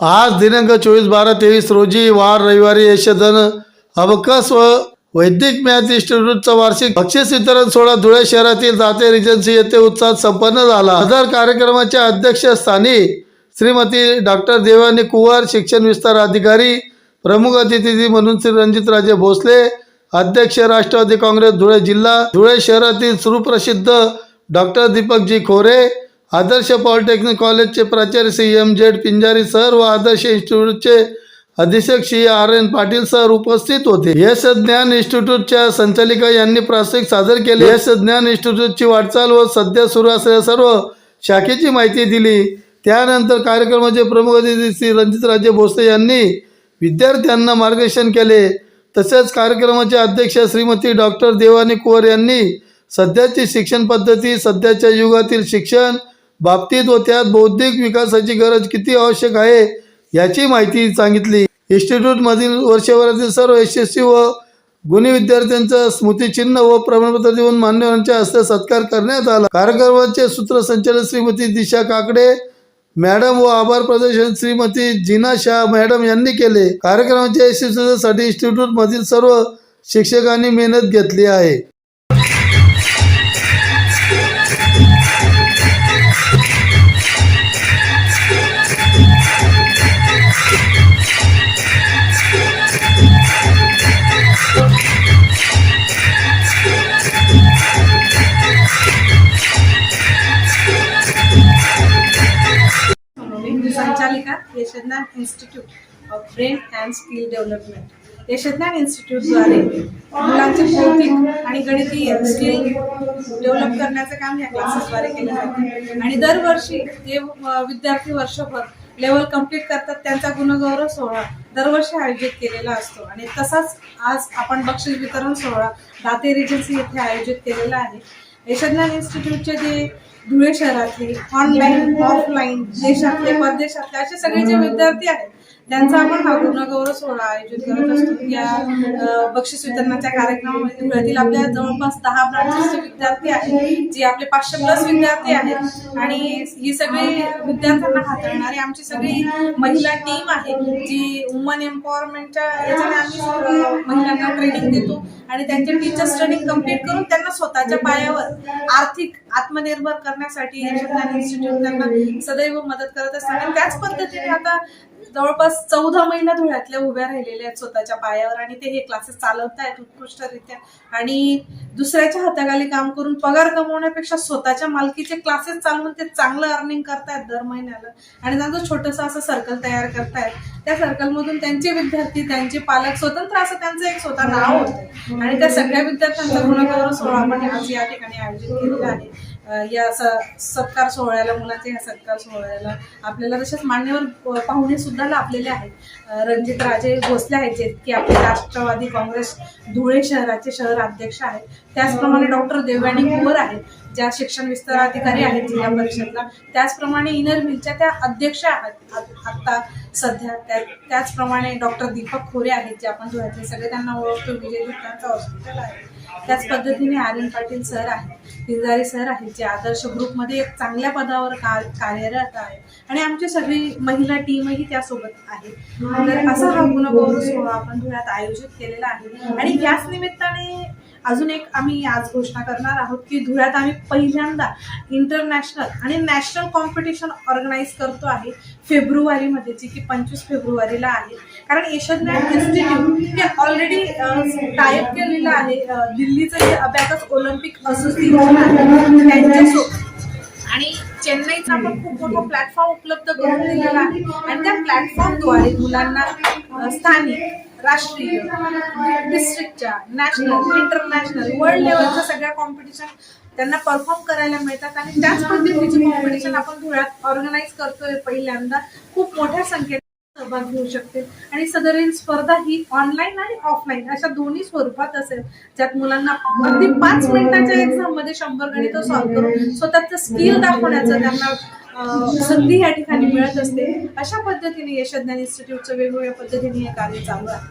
आज दिनांक चोवीस बारा तेवीस रोजी वार रविवारी यशधन अबकस व वैदिक मॅथ इन्स्टिट्यूटचा वार्षिक बक्षीस वितरण सोहळा धुळे शहरातील दाते रिजन्सी येथे उत्साहात संपन्न झाला. सदर कार्यक्रमाच्या अध्यक्षस्थानी श्रीमती डॉक्टर देवानी कुवार शिक्षण विस्तार अधिकारी प्रमुख अतिथी म्हणून श्री रणजितराजे भोसले अध्यक्ष राष्ट्रवादी काँग्रेस धुळे जिल्हा धुळे शहरातील सुप्रसिद्ध डॉक्टर दीपकजी खोरे आदर्श पॉलिटेक्निक कॉलेजचे प्राचार्य Shri M Z Pinjari sir व आदर्श इन्स्टिट्यूटचे अधीक्षक Shri R N Patil sir उपस्थित होते. यश ज्ञान इन्स्टिट्यूटच्या संचालिका यांनी प्रास्ताविक सादर केले. यश ज्ञान इन्स्टिट्यूटची वाटचाल व सध्या सुरू असलेल्या सर्व शाखेची माहिती दिली. त्यानंतर कार्यक्रमाचे प्रमुख अतिथी श्री रणजितराजे भोसले यांनी विद्यार्थ्यांना मार्गदर्शन केले. तसेच कार्यक्रमाचे अध्यक्ष श्रीमती डॉक्टर देवानी कुवर यांनी सध्याची शिक्षण पद्धती सध्याच्या युगातील शिक्षण बाबतीत व त्यात बौद्धिक विकासाची गरज किती आवश्यक आहे याची माहिती सांगितली. इन्स्टिट्यूटमधील वर्षभरातील सर्व यशस्वी व गुणी विद्यार्थ्यांचं स्मृतिचिन्ह व प्रमाणपत्र देऊन मान्यवरांच्या हस्ते सत्कार करण्यात आला. कार्यक्रमाचे सूत्रसंचालक श्रीमती दिशा काकडे मॅडम व आभार प्रदर्शन श्रीमती जिना शाह मॅडम यांनी केले. कार्यक्रमाच्या यशस्वीसाठी इन्स्टिट्यूट मधील सर्व शिक्षकांनी मेहनत घेतली आहे. Yashdnyan institute of brain and skill development. यशज्ञान इन्स्टिट्यूटद्वारे मुलांचे भौतिक आणि गणितीय स्किल डेव्हलप करण्याचं काम या क्लासेसद्वारे केलं जातं. आणि दरवर्षी जे विद्यार्थी वर्षभर लेवल कंप्लीट करतात त्यांचा गुणगौरव सोहळा दरवर्षी आयोजित केलेला असतो. आणि तसाच आज आपण बक्षीस वितरण सोहळा दाते रिजन्सी येथे आयोजित केलेला आहे. यशज्ञान इन्स्टिट्यूटचे जे धुळे शहरातले ऑनलाईन ऑफलाईन देशातले परदेशातले असे सगळे जे विद्यार्थी आहेत त्यांचा आपण हा पूर्णगौरव सोहळा आयोजित करत असतो. या बक्षीस वितरणाच्या कार्यक्रमामध्ये धुळ्यातील आपल्या जवळपास दहा ब्रांचेसचे विद्यार्थी आहेत जे आपले पाचशे प्लस विद्यार्थी आहेत. आणि ही सगळी विद्यार्थ्यांना हाताळणारी आमची सगळी महिला टीम आहे जी वुमन एम्पॉवरमेंटच्या याच्याने आम्ही महिलांना ट्रेनिंग देतो. आणि त्यांचे टीचर्स ट्रेनिंग कंप्लीट करून त्यांना स्वतःच्या पायावर आर्थिक आत्मनिर्भर करण्यासाठी यशज्ञान इन्स्टिट्यूट त्यांना सदैव मदत करत असतात. आणि त्याच पद्धतीने आता जवळपास चौदा महिना धुळ्यातल्या उभ्या राहिलेल्या आहेत स्वतःच्या पायावर आणि ते हे क्लासेस चालवत आहेत उत्कृष्टरित्या. आणि दुसऱ्याच्या हाताखाली काम करून पगार कमवण्यापेक्षा स्वतःच्या मालकीचे क्लासेस चालवून ते चांगलं अर्निंग करतायत दर महिन्याला. आणि त्यांचं छोटंसं असं सर्कल तयार करतायत. त्या सर्कलमधून त्यांचे विद्यार्थी त्यांचे पालक स्वतंत्र असं त्यांचं एक स्वतः नाव होतं. आणि त्या सगळ्या विद्यार्थ्यांचा गुणगौरव सोहळा आपण आज या ठिकाणी आयोजित केलेला आहे. या सत्कार सोहळ्याला मुलाच्या या सत्कार सोहळ्याला आपल्याला तसेच मान्यवर पाहुणे सुद्धा लाभलेले आहेत. रणजित राजे भोसले आहेत जे की आपले राष्ट्रवादी काँग्रेस धुळे शहराचे शहर अध्यक्ष आहेत. त्याचप्रमाणे डॉक्टर देवयानी कुवर आहेत ज्या शिक्षण विस्तार अधिकारी आहेत जिल्हा परिषदला. त्याचप्रमाणे इनर मिलच्या त्या अध्यक्ष आहेत आत्ता आता सध्या. त्या त्याचप्रमाणे डॉक्टर दीपक खोरे आहेत जे आपण धुळ्यातले सगळे त्यांना ओळखतो विजय हॉस्पिटल आहे. त्याच पद्धतीने आर एन पाटील सर आहेत. पिंजारी सर आहेत जे आदर्श ग्रुपमध्ये एक चांगल्या पदावर का कार्यरत आहे. आणि आमची सगळी महिला टीमही त्यासोबत आहे. तर असा हा गुणगौरव सोहळा आपण धुळ्यात आयोजित केलेला आहे. आणि याच निमित्ताने अजून एक आम्ही आज घोषणा करणार आहोत की धुळ्यात आम्ही पहिल्यांदा इंटरनॅशनल आणि नॅशनल कॉम्पिटिशन ऑर्गनाईज करतो आहे फेब्रुवारीमध्ये जी की पंचवीस फेब्रुवारीला आहे. कारण यशज्ञान इन्स्टिट्यूट हे ऑलरेडी टायप केलेलं आहे. दिल्लीचं जे अबॅकस ऑलिम्पिक असोसिएशन आणि चेन्नईचा पण खूप मोठा प्लॅटफॉर्म उपलब्ध करून दिलेला आहे. आणि त्या प्लॅटफॉर्मद्वारे मुलांना स्थानिक राष्ट्रीय डिस्ट्रिक्टच्या नॅशनल इंटरनॅशनल वर्ल्ड लेवलच्या सगळ्या कॉम्पिटिशन त्यांना परफॉर्म करायला मिळतात. आणि त्याच पद्धतीची कॉम्पिटिशन आपण धुळ्यात ऑर्गनाईज करतोय पहिल्यांदा. खूप मोठ्या संख्येने सहभाग घेऊ शकते. आणि सदरील स्पर्धा ही ऑनलाईन आणि ऑफलाईन अशा दोन्ही स्वरूपात असेल ज्यात मुलांना अगदी पाच मिनिटाच्या एक्झाममध्ये शंभर गणित सॉल्व्ह करून स्वतःचं स्किल दाखवण्याचं त्यांना संधी या ठिकाणी मिळत असते. अशा पद्धतीने यशज्ञान इन्स्टिट्यूटचं वेगवेगळ्या पद्धतीने हे कार्य चालू आहे.